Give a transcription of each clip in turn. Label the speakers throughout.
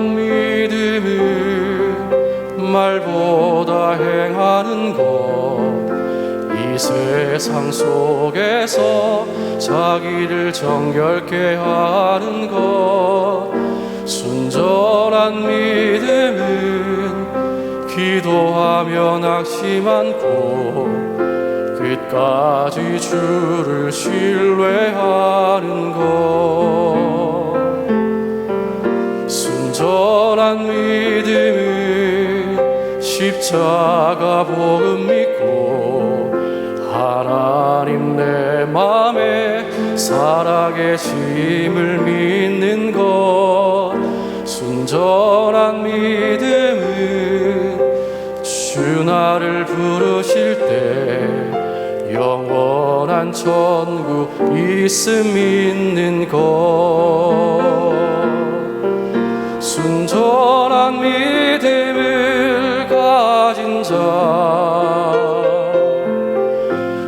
Speaker 1: 순전한 믿음은 말보다 행하는 것. 이 세상 속에서 자기를 정결케 하는 것. 순전한 믿음은 기도하며 낙심않고 끝까지 주를 신뢰하는 것 믿음은 십자가 복음 믿고 하나님 내 맘에 살아계심을 믿는 것 순전한 믿음은 주 나를 부르실 때 영원한 천국 있음 있는 것 자.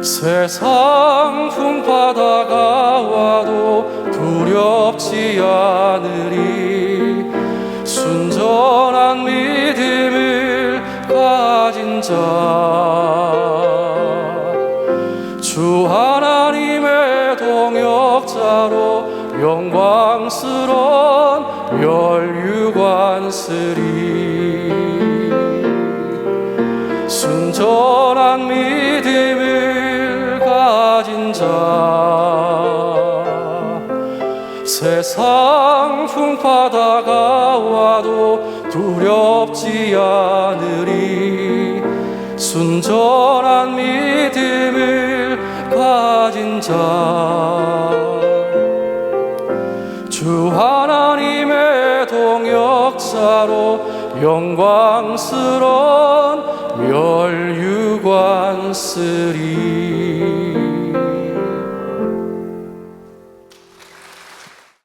Speaker 1: 세상 풍파다가 와도 두렵지 않으리. 순전한 믿음을 가진 자주 하나님의 동역자로 영광스러운 멸류관스리 순전한 믿음을 가진 자. 세상 풍파다가 와도 두렵지 않으리. 순전한 믿음을 가진 자주 하나님의 동역자로 영광스러운 멸류관스리